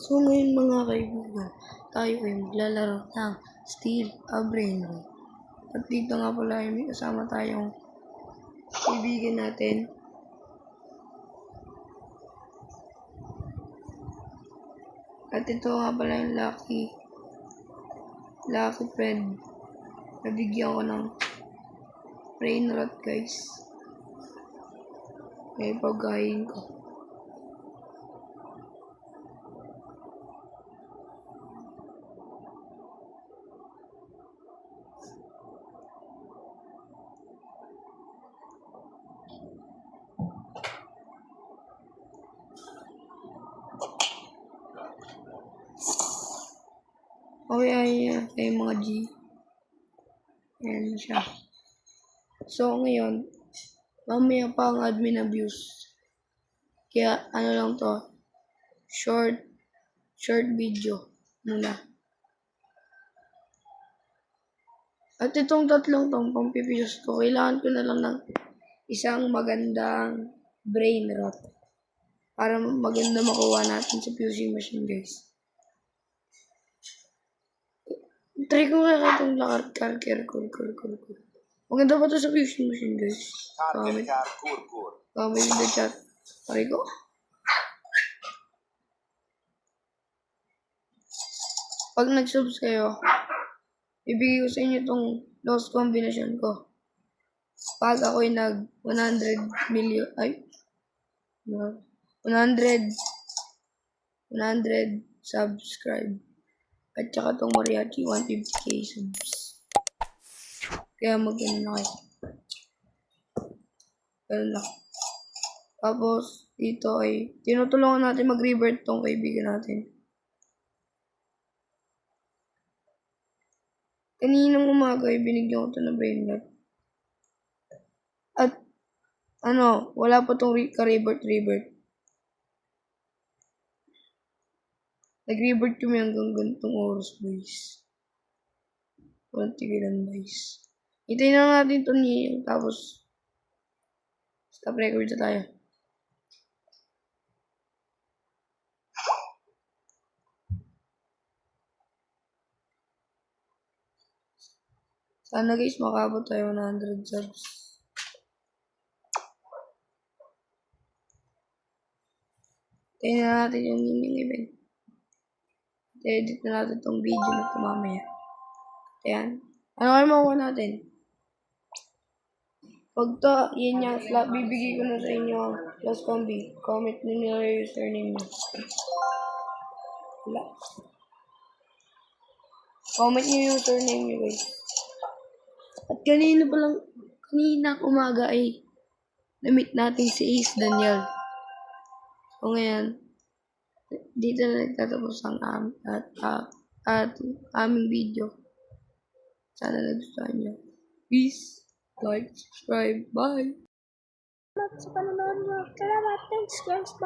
So ngayon mga kaibigan, tayo ay maglalaro ng Steel a. At dito nga pala ay may kasama tayong kaibigan natin. At ito nga pala yung lucky, lucky friend. Nabigyan ko ng brain rot guys. May pagayin ko. Okay, ay, ay mga G. Ayan siya. So, ngayon, mamaya pa ang admin abuse. Kaya, ano lang to, short, short video muna. At itong tatlong tong pampipiyos ko, kailangan ko na lang ng isang magandang brain rot. Para maganda makuha natin sa fusing machine, guys. Try ko kaya itong lakar care cool cool cool cool. Maganda ba ito sa fusing machine guys? Comment, comment in the chat. Try ko. Pag nag-subs kayo, ibigay ko sa inyo itong lost combination ko. Pag ako'y nag 100 million, ay, no, 100, 100 subscribe. At saka itong mariachi, 150k subs. Kaya mag-ano na kayo. Ganun lang. Tapos, dito ay, tinutulungan natin mag-revert tong kaibigan natin. Kaninang umaga ay binigyan ko ito ng brain rot. At, ano, wala pa tong re- ka-revert-revert. Nag-revert kami hanggang ganitong oras, boys. Walang tigilan, boys. Hintayin na natin ito niya, tapos stop record na tayo. Sana guys, makabot tayo 100 subs. Tingnan na natin yung naming event. Edit na natin tong video na ito mamaya. Ayan. Ano kayo makuha natin? Pag to, yun yung slot, bibigay ko na sa inyo ang plus combi. Comment nyo nila yung username nyo. Wala. Comment nyo yung username nyo guys. At kanina pa lang, kanina umaga ay na-meet natin si Ace Daniel. So ngayon, dito na nagtatapos ang am at, at, at aming video. Sana nagustuhan nyo. Peace, like, subscribe, bye! Salamat sa panonood nyo. Salamat. Thanks guys. Bye.